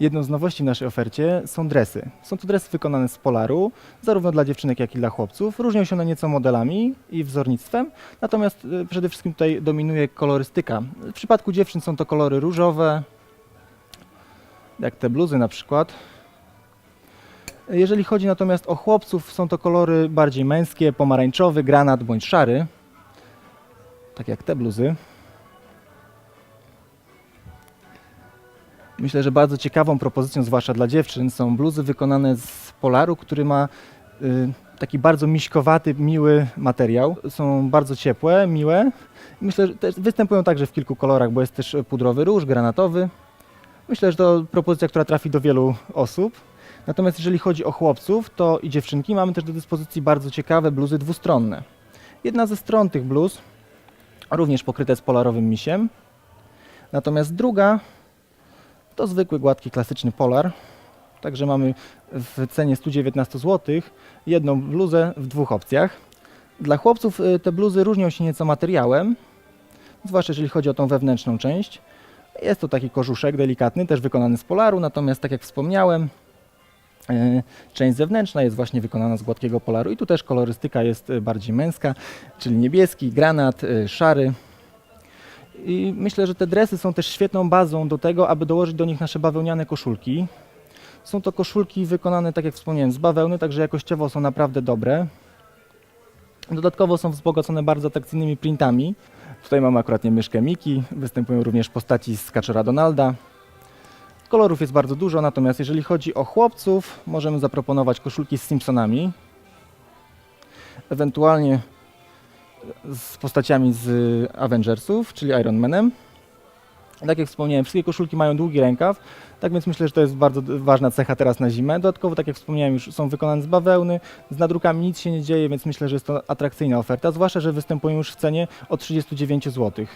Jedną z nowości w naszej ofercie są dresy. Są to dresy wykonane z polaru, zarówno dla dziewczynek, jak i dla chłopców. Różnią się one nieco modelami i wzornictwem, natomiast y, przede wszystkim tutaj dominuje kolorystyka. W przypadku dziewczyn są to kolory różowe, jak te bluzy na przykład. Jeżeli chodzi natomiast o chłopców, są to kolory bardziej męskie, pomarańczowy, granat bądź szary, tak jak te bluzy. Myślę, że bardzo ciekawą propozycją, zwłaszcza dla dziewczyn, są bluzy wykonane z polaru, który ma y, taki bardzo miśkowaty, miły materiał. Są bardzo ciepłe, miłe. Myślę, że też występują także w kilku kolorach, bo jest też pudrowy róż, granatowy. Myślę, że to propozycja, która trafi do wielu osób. Natomiast jeżeli chodzi o chłopców to i dziewczynki, mamy też do dyspozycji bardzo ciekawe bluzy dwustronne. Jedna ze stron tych bluz również pokryte jest polarowym misiem. Natomiast druga to zwykły, gładki, klasyczny polar. Także mamy w cenie 119 zł jedną bluzę w dwóch opcjach. Dla chłopców y, te bluzy różnią się nieco materiałem, zwłaszcza jeżeli chodzi o tą wewnętrzną część. Jest to taki korzuszek delikatny, też wykonany z polaru, natomiast tak jak wspomniałem, y, część zewnętrzna jest właśnie wykonana z gładkiego polaru i tu też kolorystyka jest y, bardziej męska, czyli niebieski, granat, szary. I myślę, że te dresy są też świetną bazą do tego, aby dołożyć do nich nasze bawełniane koszulki. Są to koszulki wykonane, tak jak wspomniałem, z bawełny, także jakościowo są naprawdę dobre. Dodatkowo są wzbogacone bardzo atrakcyjnymi printami. Tutaj mamy akurat nie myszkę Miki, występują również postaci z Kaczora Donalda. Kolorów jest bardzo dużo, natomiast jeżeli chodzi o chłopców, możemy zaproponować koszulki z Simpsonami. Ewentualnie z postaciami z Avengersów, czyli Iron Manem. Tak jak wspomniałem, wszystkie koszulki mają długi rękaw, tak więc myślę, że to jest bardzo ważna cecha teraz na zimę. Dodatkowo, tak jak wspomniałem, już są wykonane z bawełny, z nadrukami nic się nie dzieje, więc myślę, że jest to atrakcyjna oferta, zwłaszcza, że występują już w cenie od 39 zł.